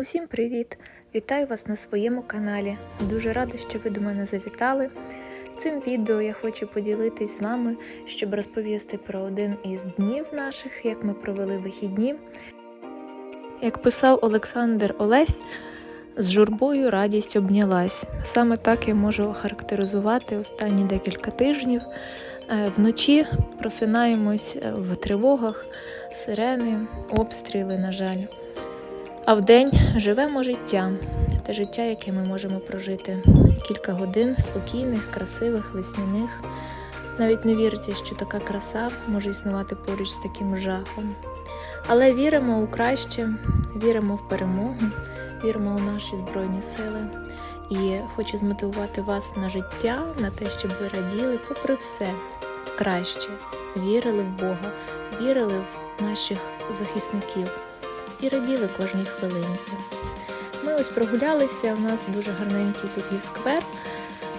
Усім привіт! Вітаю вас на своєму каналі. Дуже рада, що ви до мене завітали. Цим відео я хочу поділитись з вами, щоб розповісти про один із днів наших, як ми провели вихідні. Як писав Олександр Олесь, з журбою радість обнялась. Саме так я можу охарактеризувати останні декілька тижнів. Е, Вночі просинаємось е, в тривогах, сирени, обстріли, на жаль. А вдень живемо життя, те життя, яке ми можемо прожити кілька годин спокійних, красивих, весняних. Навіть не віриться, що така краса може існувати поруч з таким жахом. Але віримо у краще, віримо в перемогу, віримо у наші збройні сили. І хочу змотивувати вас на життя, на те, щоб ви раділи, попри все, в краще, вірили в Бога, вірили в наших захисників і раділи кожній хвилинці. Ми ось прогулялися, у нас дуже гарненький тут є сквер.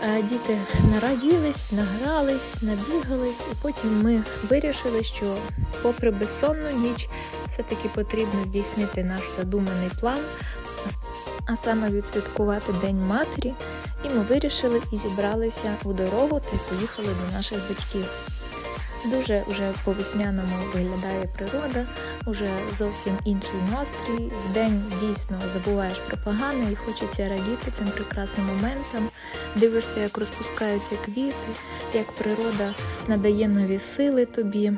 Е, Діти нараділись, награлись, набігались, і потім ми вирішили, що, попри безсонну ніч, все-таки потрібно здійснити наш задуманий план, а саме відсвяткувати День матері. І ми вирішили і зібралися у дорогу та поїхали до наших батьків. Дуже вже по весняному виглядає природа, уже зовсім інший настрій. Вдень дійсно забуваєш про погане і хочеться радіти цим прекрасним моментам. Дивишся, як розпускаються квіти, як природа надає нові сили тобі.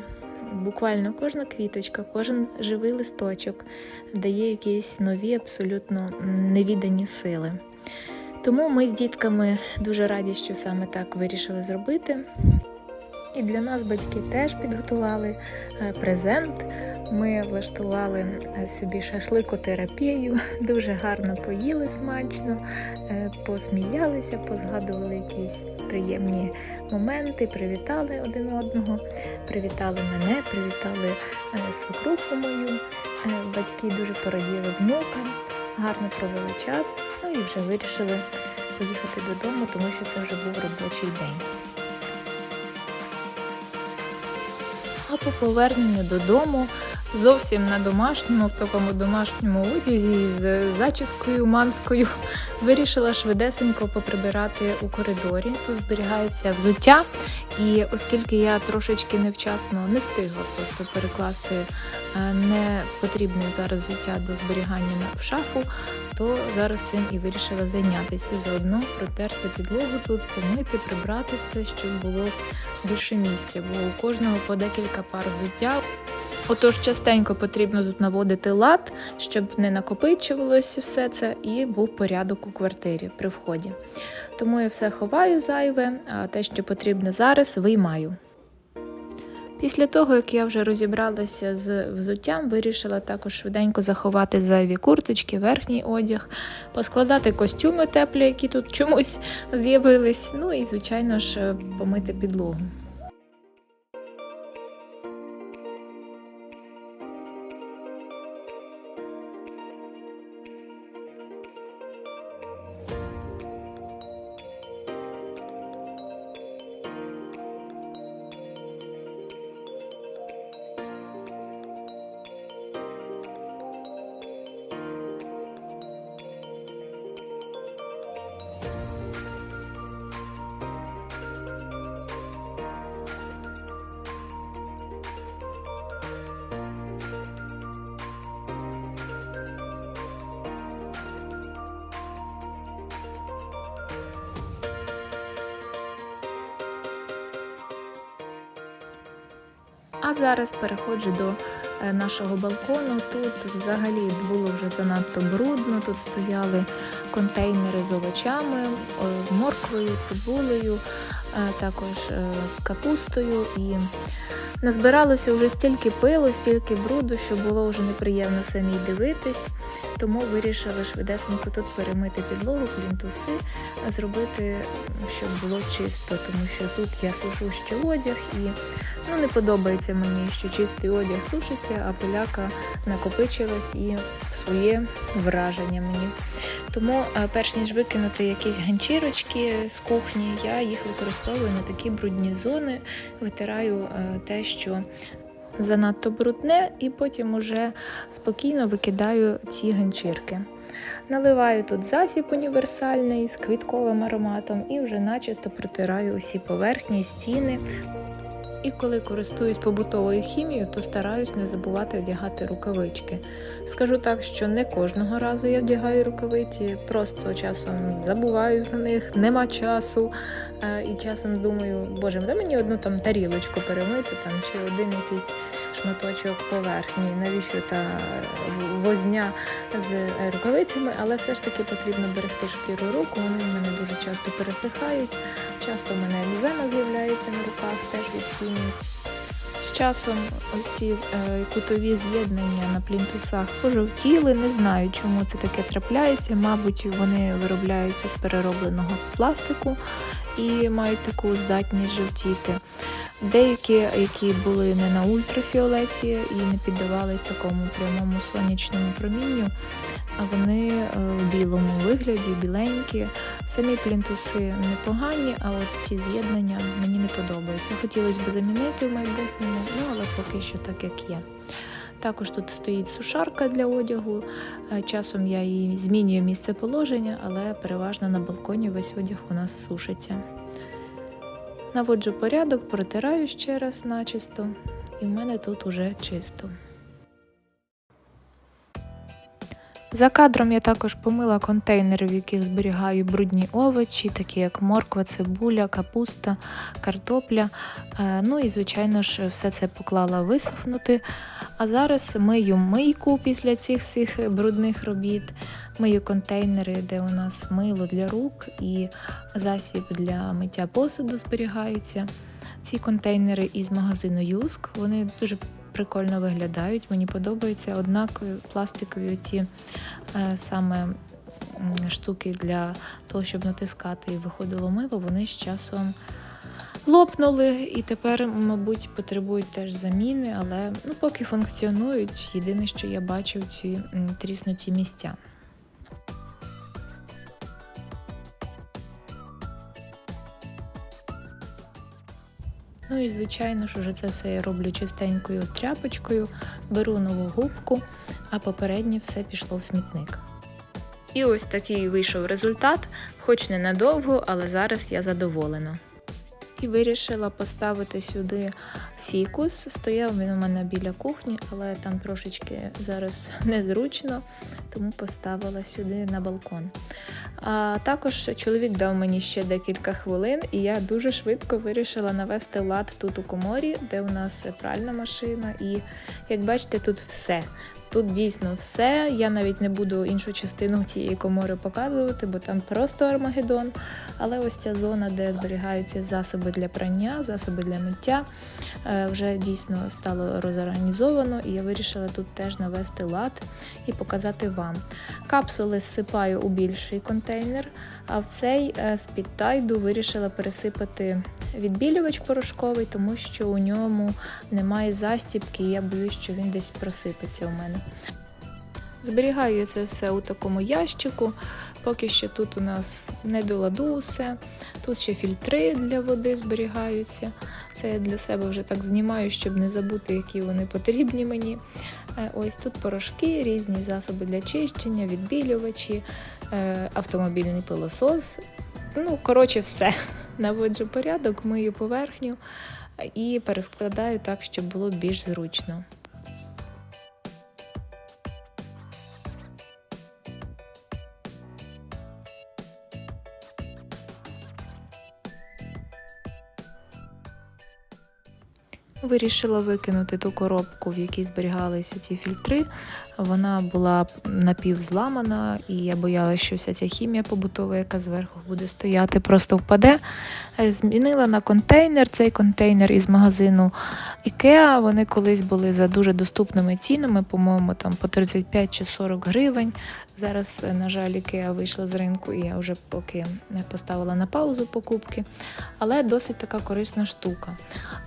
Буквально кожна квіточка, кожен живий листочок дає якісь нові, абсолютно невідані сили. Тому ми з дітками дуже раді, що саме так вирішили зробити. І для нас батьки теж підготували е, презент. Ми влаштували е, собі шашликотерапію, дуже гарно поїли смачно, е, посміялися, позгадували якісь приємні моменти, привітали один одного, привітали мене, привітали свекруху мою. Батьки дуже пораділи внукам, гарно провели час, ну і вже вирішили поїхати додому, тому що це вже був робочий день. А по поверненню додому зовсім на домашньому, в такому домашньому одязі з зачіскою мамською вирішила швидесенько поприбирати у коридорі. Тут зберігається взуття, і оскільки я трошечки невчасно не встигла просто перекласти е, не потрібне зараз взуття до зберігання в шафу, то зараз цим і вирішила зайнятися. Заодно протерти підлогу тут, помити, прибрати все, щоб було більше місця, бо у кожного по декілька пар взуття. Отож, частенько потрібно тут наводити лад, щоб не накопичувалося все це і був порядок у квартирі при вході. Тому я все ховаю зайве, а те, що потрібно зараз, виймаю. Після того, як я вже розібралася з взуттям, вирішила також швиденько заховати зайві курточки, верхній одяг, поскладати костюми теплі, які тут чомусь з'явились. Ну і, звичайно ж, помити підлогу. А зараз переходжу до е, нашого балкону. Тут взагалі було вже занадто брудно. Тут стояли контейнери з овочами, морквою, цибулею, е, також е, капустою і. Назбиралося вже стільки пилу, стільки бруду, що було вже неприємно самій дивитись, тому вирішили швидесенько тут перемити підлогу, плінтуси, зробити, щоб було чисто, тому що тут я сушу ще одяг і ну, не подобається мені, що чистий одяг сушиться, а пиляка накопичилась і своє враження мені. Тому, е, перш ніж викинути якісь ганчірочки з кухні, я їх використовую на такі брудні зони, витираю е, те, що занадто брудне, і потім уже спокійно викидаю ці ганчірки. Наливаю тут засіб універсальний з квітковим ароматом і вже начисто протираю усі поверхні, стіни. І коли користуюсь побутовою хімією, то стараюсь не забувати вдягати рукавички. Скажу так, що не кожного разу я вдягаю рукавиці, просто часом забуваю за них, нема часу. Е, І часом думаю, боже, де мені одну там тарілочку перемити там, чи один якийсь шматочок поверхні, навіщо та возня з е, рукавицями, але все ж таки потрібно берегти шкіру рук, вони в мене дуже часто пересихають. Часто в мене екзема з'являється на руках теж від хімії. З часом ось ці е, кутові з'єднання на плінтусах пожовтіли. Не знаю, чому це таке трапляється. Мабуть, вони виробляються з переробленого пластику і мають таку здатність жовтіти. Деякі, які були не на ультрафіолеті і не піддавались такому прямому сонячному промінню, вони е, в білому вигляді, біленькі. Самі плінтуси непогані, а от ці з'єднання мені не подобаються. Хотілося б замінити в майбутньому, ну але поки що так як є. Також тут стоїть сушарка для одягу. Е, Часом я її змінюю місце положення, але переважно на балконі весь одяг у нас сушиться. Наводжу порядок, протираю ще раз начисто, і в мене тут уже чисто. За кадром я також помила контейнери, в яких зберігаю брудні овочі, такі як морква, цибуля, капуста, картопля. Е, Ну і, звичайно ж, все це поклала висохнути. А зараз мию мийку після цих всіх брудних робіт. Мию контейнери, де у нас мило для рук і засіб для миття посуду зберігається. Ці контейнери із магазину Юск, вони дуже прикольно виглядають, мені подобається. Однак пластикові ті е, саме штуки для того, щоб натискати і виходило мило, вони з часом лопнули і тепер, мабуть, потребують теж заміни, але ну, поки функціонують, єдине, що я бачу, ці тріснуті місця. Ну і звичайно ж, уже це все я роблю чистенькою тряпочкою, беру нову губку, а попереднє все пішло в смітник. І ось такий вийшов результат, хоч ненадовго, але зараз я задоволена. І вирішила поставити сюди фікус. Стояв він у мене біля кухні, але там трошечки зараз незручно, тому поставила сюди на балкон. А також чоловік дав мені ще декілька хвилин, і я дуже швидко вирішила навести лад тут у коморі, де у нас пральна машина. І як бачите, тут все. Тут дійсно все. Я навіть не буду іншу частину цієї комори показувати, бо там просто армагеддон. Але ось ця зона, де зберігаються засоби для прання, засоби для миття, е, вже дійсно стало розорганізовано, і я вирішила тут теж навести лад і показати вам. Капсули зсипаю у більший контейнер, а в цей е, з-під тайду вирішила пересипати відбілювач порошковий, тому що у ньому немає застібки, і я боюсь, що він десь просипеться у мене. Зберігаю це все у такому ящику. Поки що тут у нас не до ладу все. Тут ще фільтри для води зберігаються. Це я для себе вже так знімаю, щоб не забути, які вони потрібні мені. Е, Ось тут порошки, різні засоби для чищення, відбілювачі, е, автомобільний пилосос. Ну, коротше, все. Наводжу порядок, мию поверхню і перескладаю так, щоб було більш зручно. Вирішила викинути ту коробку, в якій зберігалися ці фільтри. Вона була напівзламана, і я боялася, що вся ця хімія побутова, яка зверху буде стояти, просто впаде. Змінила на контейнер. Цей контейнер із магазину IKEA. Вони колись були за дуже доступними цінами, по-моєму, там по 35 чи 40 гривень. Зараз, на жаль, IKEA вийшла з ринку, і я вже поки не поставила на паузу покупки. Але досить така корисна штука.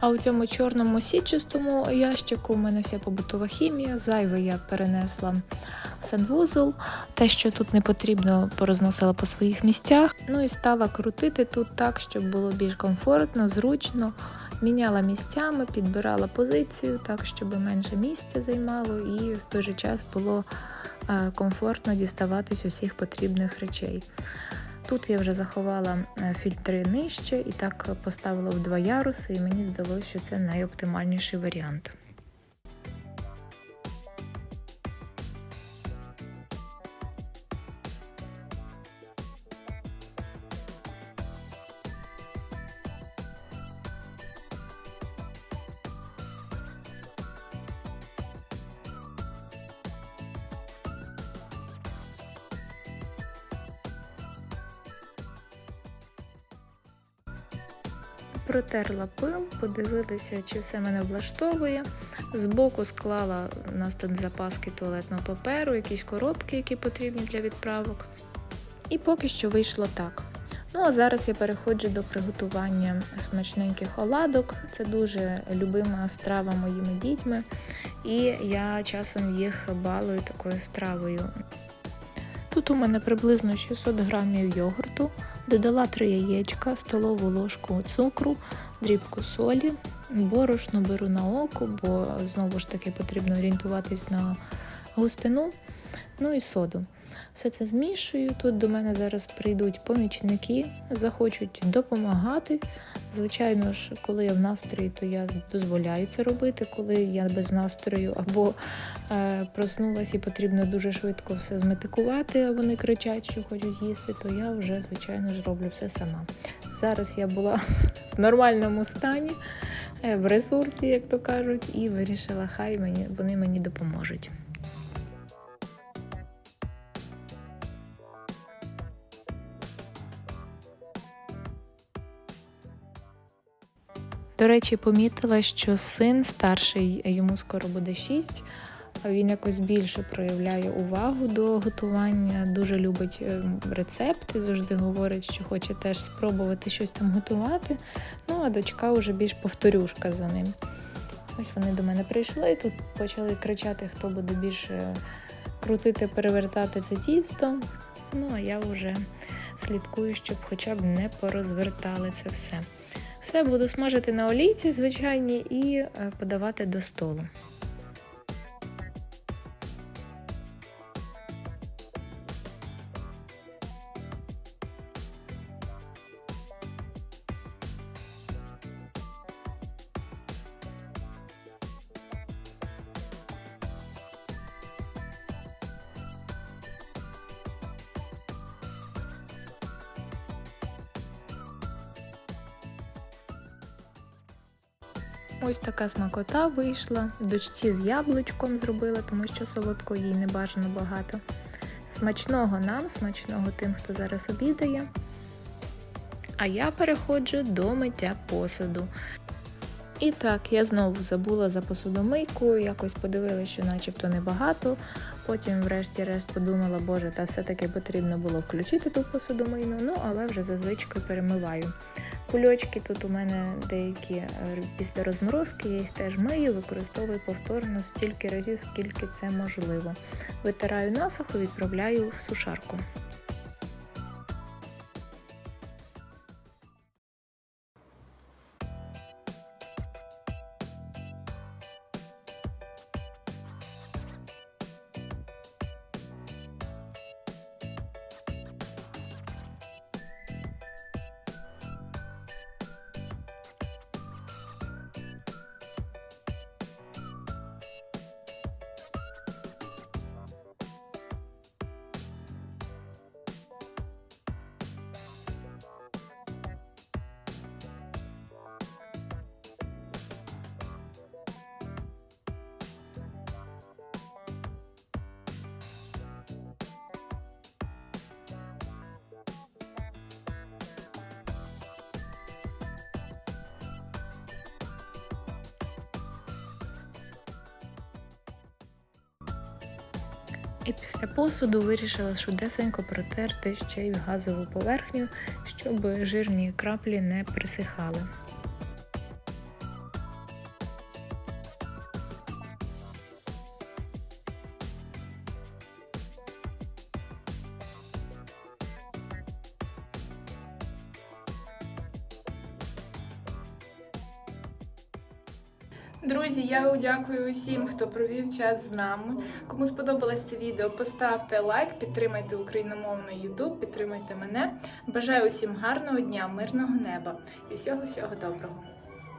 А у цьому чорному сітчастому ящику у мене вся побутова хімія. Зайве я перенесла в санвузол. Те, що тут не потрібно, порозносила по своїх місцях. Ну і стала крутити тут так, щоб було більш комфортно, зручно. Міняла місцями, підбирала позицію так, щоб менше місця займало, і в той же час було е, комфортно діставатись усіх потрібних речей. Тут я вже заховала е, фільтри нижче і так поставила в два яруси, і мені здалося, що це найоптимальніший варіант. Протерла пил, подивилася, чи все мене влаштовує. Збоку склала у нас тут запаски туалетного паперу, якісь коробки, які потрібні для відправок. І поки що вийшло так. Ну а зараз я переходжу до приготування смачненьких оладок. Це дуже любима страва моїми дітьми, і я часом їх балую такою стравою. Тут у мене приблизно 600 грамів йогурту, додала 3 яєчка, столову ложку цукру, дрібку солі, борошно беру на око, бо знову ж таки потрібно орієнтуватись на густину, ну і соду. Все це змішую. Тут до мене зараз прийдуть помічники, захочуть допомагати. Звичайно ж, коли я в настрої, то я дозволяю це робити. Коли я без настрою або е, проснулася і потрібно дуже швидко все зметикувати, а вони кричать, що хочуть їсти, то я вже, звичайно ж, роблю все сама. Зараз я була в нормальному стані, е, в ресурсі, як то кажуть, і вирішила, хай мені вони мені допоможуть. До речі, помітила, що син старший, йому скоро буде 6, він якось більше проявляє увагу до готування, дуже любить е, рецепти, завжди говорить, що хоче теж спробувати щось там готувати. Ну, а дочка вже більш повторюшка за ним. Ось вони до мене прийшли, тут почали кричати, хто буде більше крутити, перевертати це тісто. Ну, а я вже слідкую, щоб хоча б не порозвертали це все. Все буду смажити на олійці звичайній і е, подавати до столу. Ось така смакота вийшла. Дочці з яблучком зробила, тому що солодко їй не бажано багато. Смачного нам, смачного тим, хто зараз обідає. А я переходжу до миття посуду. І так, я знову забула за посудомийку, якось подивилася, що начебто небагато. Потім, врешті-решт, подумала, боже, та все-таки потрібно було включити ту посудомийну, ну але вже зазвичай перемиваю. Кульочки тут у мене деякі е, після розморозки, я їх теж мию, використовую повторно стільки разів, скільки це можливо. Витираю насухо, відправляю в сушарку. І після посуду вирішила швидесенько протерти ще й газову поверхню, щоб жирні краплі не присихали. Друзі, я дякую усім, хто провів час з нами. Кому сподобалось це відео, поставте лайк, підтримайте україномовний YouTube, підтримайте мене. Бажаю усім гарного дня, мирного неба і всього всього доброго.